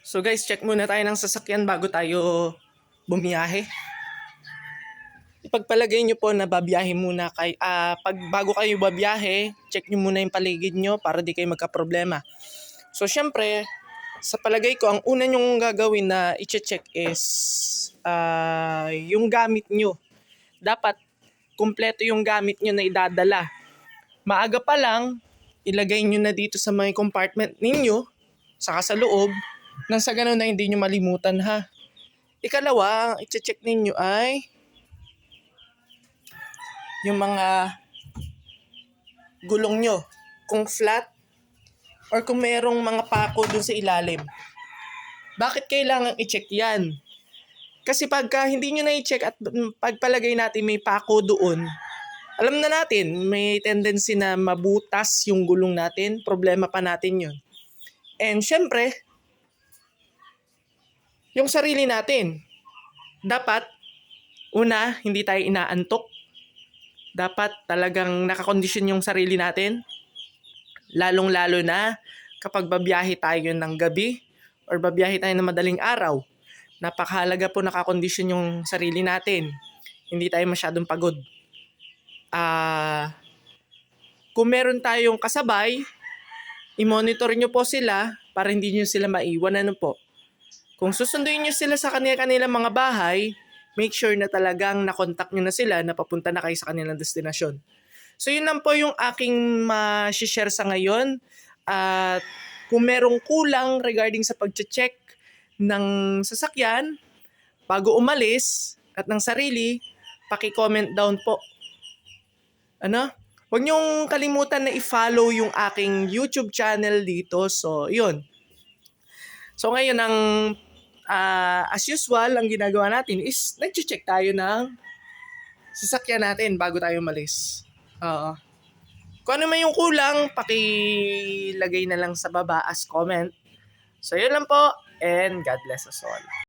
So guys, check muna tayo ng sasakyan bago tayo bumiyahe. Ipagpalagay nyo po na babiyahe muna kay ah pag bago kayo babiyahe, check nyo muna yung paligid nyo para di kayo magka-problema. So syempre, sa palagay ko ang una nyong gagawin na i-check is ah yung gamit nyo. Dapat kumpleto yung gamit nyo na idadala. Maaga pa lang, ilagay nyo na dito sa mga compartment ninyo, saka sa loob, nang sa ganun na hindi nyo malimutan ha. Ikalawa, ang i-check ninyo ay yung mga gulong nyo. Kung flat or kung merong mga pako dun sa ilalim. Bakit kailangan i-check yan? Kasi pagka hindi nyo na i-check at pagpalagay natin may pako doon, alam na natin, may tendency na mabutas yung gulong natin. Problema pa natin yun. And syempre, yung sarili natin. Dapat, una, hindi tayo inaantok. Dapat talagang nakakondisyon yung sarili natin. Lalong-lalo na kapag babiyahe tayo ng gabi or babiyahe tayo ng madaling araw. Napakahalaga po nakakondisyon yung sarili natin. Hindi tayo masyadong pagod. Ah, kung meron tayong kasabay, i-monitor nyo po sila para hindi nyo sila maiwan. Ano po? Kung susunduin nyo sila sa kanila-kanila mga bahay, make sure na talagang nakontak nyo na sila na papunta na kayo sa kanilang destinasyon. So yun lang po yung aking ma-share sa ngayon. At kung merong kulang regarding sa pag-check ng sasakyan, bago umalis at ng sarili, paki-comment down po. Ano? Huwag niyong kalimutan na i-follow yung aking YouTube channel dito. So, yun. So, ngayon, ang ah, as usual, ang ginagawa natin is nag-check tayo ng sasakyan natin bago tayo umalis. Oo. Kung ano man yung kulang, pakilagay na lang sa baba as comment. So, yun lang po. And God bless us all.